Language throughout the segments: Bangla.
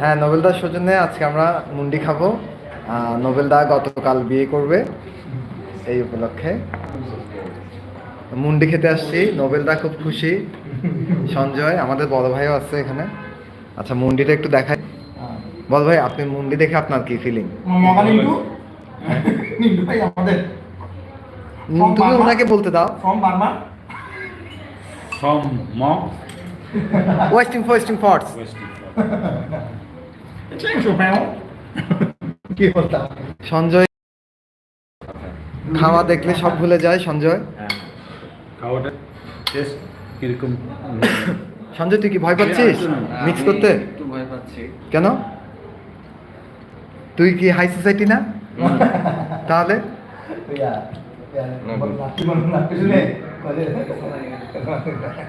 হ্যাঁ নোবেলদার সৌজন্যে আজকে আমরা মুন্ডি খাব। নোবেলদা গতকাল বিয়ে করবে এই উপলক্ষে। মুন্ডি খেতে আসছি নোবেলদা খুব খুশি। সঞ্জয় আমাদের বড় ভাইও আছে এখানে। আচ্ছা মুন্ডিটা একটু দেখাই। বড় ভাই আপনি মুন্ডি দেখে আপনার কি ফিলিং ভাই আমাদের। তুমি ওনাকে বলতে দাও। ওয়েস্টিং ফোয়েস্টিং ফর্টস সঞ্জয় খাওয়া দেখলে সব ভুলে যায় সঞ্জয়। হ্যাঁ খাওয়াটা টেস্ট কীরকম? সঞ্জয় তুই কি ভয় পাচ্ছিস? মিক্স করতে? একটু ভয় পাচ্ছি। কেন? তুই কি হাই সোসাইটি না? তাহলে?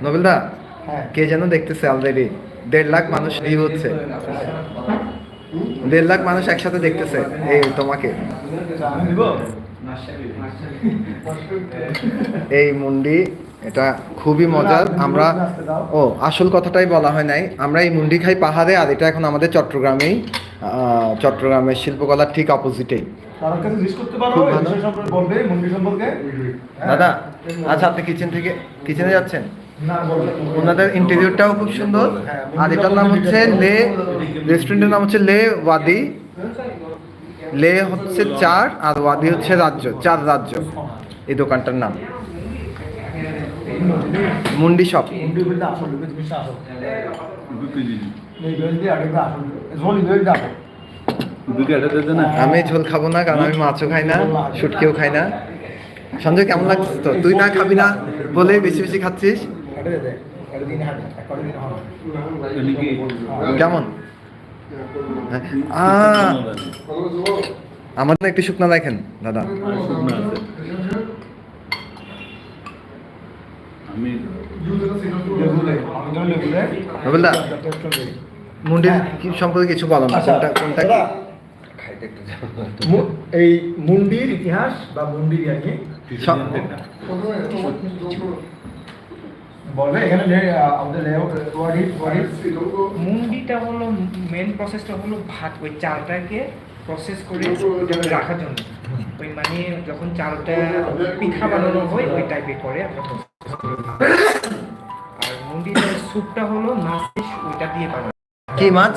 নবেলদা হ্যাঁ। কে যেন দেখতেছে অলরেডি দেড় লাখ মানুষ ভিউ হচ্ছে। দেড় লাখ মানুষ একসাথে দেখতেছে এই তোমাকে। এই মুন্ডি এটা খুবই মজার। আমরা ও আসল কথাটাই বলা হয় নাই। আমরা এই মুন্ডি খাই পাহাড়ে আর এটা এখন আমাদের চট্টগ্রামেই। চট্টগ্রামের শিল্পকলার ঠিক অপোজিটেই। দাদা আচ্ছা আপনি কিচেন থেকে কিচেনে যাচ্ছেন? ওনাদের ইন্টারভিউটাও খুব সুন্দর। আর এটার নাম হচ্ছে লে রেস্টুরেন্টের নাম হচ্ছে লে ওয়াদি। লে হচ্ছে চার, আর ওয়াদি হচ্ছে রাজ্য, চার রাজ্য। এই দোকানটার নাম। মুন্ডি শপ। আমি ঝোল খাব না, কারণ আমি মাছও খাই না, শুটকিও খাই না। সঞ্জয়, কেমন লাগছে তো? তুই না খাবি না বলে বেশি বেশি খাচ্ছিস? কেমন? হ্যাঁ, আমার না একটু শুকনা দেখেন দাদা। মুন্ডির কি সম্পর্কে কিছু বলো না? আচ্ছা কোনটা কোনটা এই মুন্ডির ইতিহাস বা মুন্ডির সব- বলবে এখানে আমাদের লেআউট ওয়ার্ড ইট ওয়ার্ড ইট মুন্ডিটা হলো মেন প্রসেসটা হলো ভাত ওই চালটাকে প্রসেস করে রাখার জন্য। ওই মানে যখন চালটা পিঠা বানানো হয় ওই টাইপে করে আমরা আর মুন্ডিটার স্যুপটা হলো মাছ ওইটা দিয়ে বানানো। কি মাছ?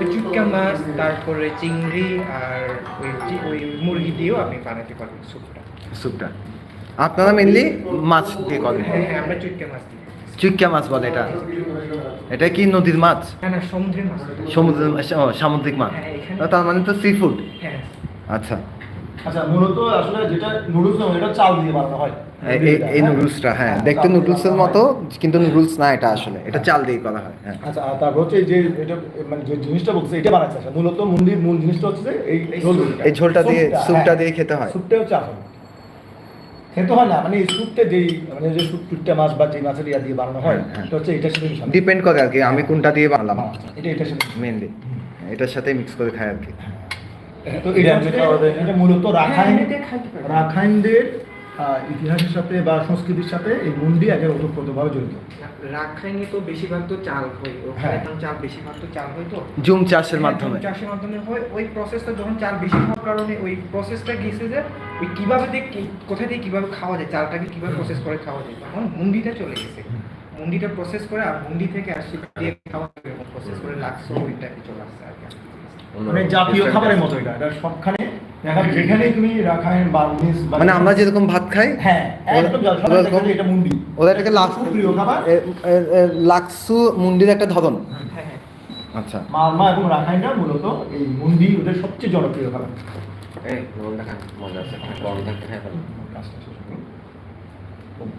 ওই চুটকা মাছ তারপরে চিংড়ি আর ওই ওই মুরগি দিয়েও আপনি বানাতে পারবেন স্যুপটা স্যুপটা আপনারা মেনলি মাছ দিয়ে করেন? হ্যাঁ হ্যাঁ আমরা চুটকা মাছ দিই চুইকা মাছ বলে এটা। এটা কি নদীর মাছ? হ্যাঁ সমুদ্রের মাছ। সামুদ্রিক মাছ। হ্যাঁ, তার মানে তো সি ফুড হ্যাঁ। আচ্ছা। আচ্ছা মূলত আসলে যেটা নুডলস না এটা চাল দিয়ে বানানো হয়। এই- এই এই নুডলসটা হ্যাঁ। দেখতে নুডলসের মতো কিন্তু নুডলস না এটা আসলে। এটা চাল দিয়ে করা হয় হ্যাঁ। আচ্ছা আর তারপর হচ্ছে যে এটা মানে যে জিনিসটা বলছে এটা বানাচ্ছে আচ্ছা মূলত মুন্ডির মূল জিনিসটা হচ্ছে এই এই ঝোল এই ঝোলটা দিয়ে স্যুপটা, হ্যাঁ। দিয়ে খেতে হয়। স্যুপটা হচ্ছে আসল খেতে হয় না মানে এই স্যুপটা যেই মানে যে স্যুপ টুটটা মাছ বা যে মাছের ইয়া দিয়ে বানানো হয় হ্যাঁ, হ্যাঁ। হচ্ছে এটার সাথে মিশানো। ডিপেন্ড করে আর কি আমি কোনটা দিয়ে বানালাম। হ্যাঁ, এটা এটার সাথে মেনলি এটার সাথে মিক্স করে খাই আর কি। তো এটা মূলত রাখাইন। রাখাইনদের ইতিহাসের সাথে বা সংস্কৃতির সাথে এই মুন্ডি আগে ওতপ্রোতভাবে জড়িত। রাখাইনি তো বেশিরভাগ তো চাল হয় ওখানে হ্যাঁ। চাল বেশিরভাগ তো চাল হয় তো। জুম চাষের মাধ্যমে। হ্যাঁ, চাষের মাধ্যমে হয় ওই প্রসেসটা যখন চাল বেশি হওয়ার কারণে ওই প্রসেসটা গেছে যে ওই কীভাবে দিয়ে কোথা দিয়ে কীভাবে খাওয়া যায় চালটাকে কীভাবে প্রসেস করে খাওয়া যায় তখন মুন্ডিটা চলে গেছে। মুন্ডিটা প্রসেস করে আর মুন্ডি থেকে আসছে দিয়ে খাওয়া প্রসেস করে লাগছে ওই টাইপে চলে আসছে আর কি। মানে জাতীয় খাবারের মতো এটা এটা সবখানে যায় তুমি রাখাইন মানে আমরা যেরকম ভাত খাই হ্যাঁ একদম এটা মুন্ডি। ওদের এটাকে লাক্স প্রিয় খাবার। লাক্সু মুন্ডির একটা ধরন। হ্যাঁ হ্যাঁ। আচ্ছা। মালমা এবং রাখাইনটা মূলত এই মুন্ডি ওদের সবচেয়ে জনপ্রিয় খাবার। এই মজা আছে। গরম থাকতে খাই ভালো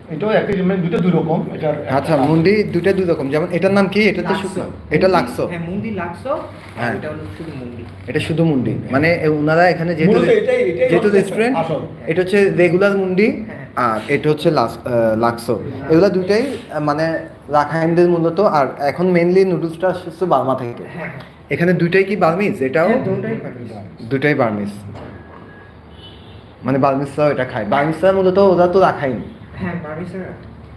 এটাও মানে দুটো দুই রকম এটার আচ্ছা মুন্ডি দুইটা দুই রকম যেমন এটার নাম কি? এটা তো শুকনো। এটা লাক্সো। হ্যাঁ মুন্ডি লাগছো হ্যাঁ। এটা হলো শুধু মুন্ডি। এটা শুধু মুন্ডি। মানে ওনারা এখানে যেহেতু মূলত এটাই- এটাই যেহেতু রেস্টুরেন্ট এটা হচ্ছে রেগুলার মুন্ডি হ্যাঁ। আর এটা হচ্ছে লাক্স- এগুলো দুইটাই মানে রাখাইনদের মূলত আর এখন মেনলি নুডলসটা আসছে বার্মা থেকে। হ্যাঁ এখানে দুইটাই কি বার্মিজ? এটাও হ্যাঁ। দুটাই বার্মিজ। মানে বার্মিজরাও এটা খায়। বার্মিজরা মূলত ওরা তো রাখাইন। হ্যাঁ স্যার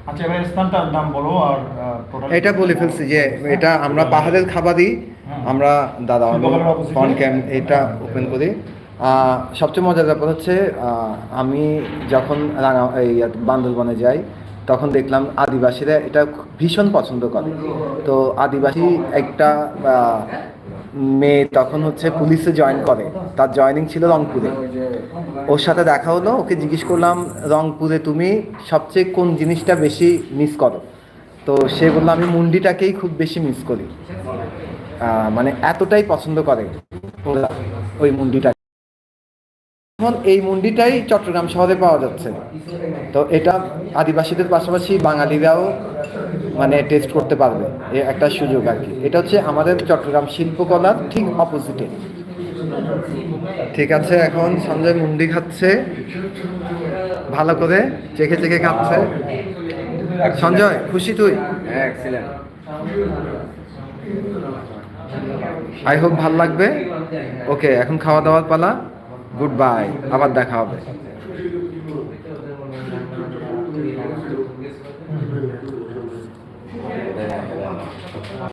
আচ্ছা এবার স্থানটার নাম বলো আর এটা বলে ফেলছি যে এটা আমরা পাহাড়ের খাবারই হুম। আমরা দাদা ফন ক্যাম্প এটা ওপেন করি। সবচেয়ে মজার ব্যাপার হচ্ছে আমি যখন রাঙা এই বান্দরবনে যাই তখন দেখলাম আদিবাসীরা এটা ভীষণ পছন্দ করে। তো আদিবাসী একটা আহ, মেয়ে তখন হচ্ছে পুলিশে জয়েন করে। তার জয়েনিং ছিল রংপুরে। ওর সাথে দেখা হলো, ওকে জিজ্ঞেস করলাম, রংপুরে তুমি সবচেয়ে কোন জিনিসটা বেশি মিস করো? তো সে বলল, আমি মুন্ডিটাকেই খুব বেশি মিস করি। মানে এতটাই পছন্দ করে ওই মুন্ডিটা। এখন এই মুন্ডিটাই চট্টগ্রাম শহরে পাওয়া যাচ্ছে। তো এটা আদিবাসীদের পাশাপাশি বাঙালিরাও মানে টেস্ট করতে পারবে এ একটা সুযোগ আর কি। এটা হচ্ছে আমাদের চট্টগ্রাম শিল্পকলার ঠিক অপোজিটে ঠিক আছে এখন সঞ্জয় মুন্ডি খাচ্ছে। ভালো করে চেখে চেখে খাচ্ছে। সঞ্জয় খুশি তুই? হ্যাঁ আই হোপ ভালো লাগবে। ওকে এখন খাওয়া দাওয়ার পালা। গুড বাই আবার দেখা হবে।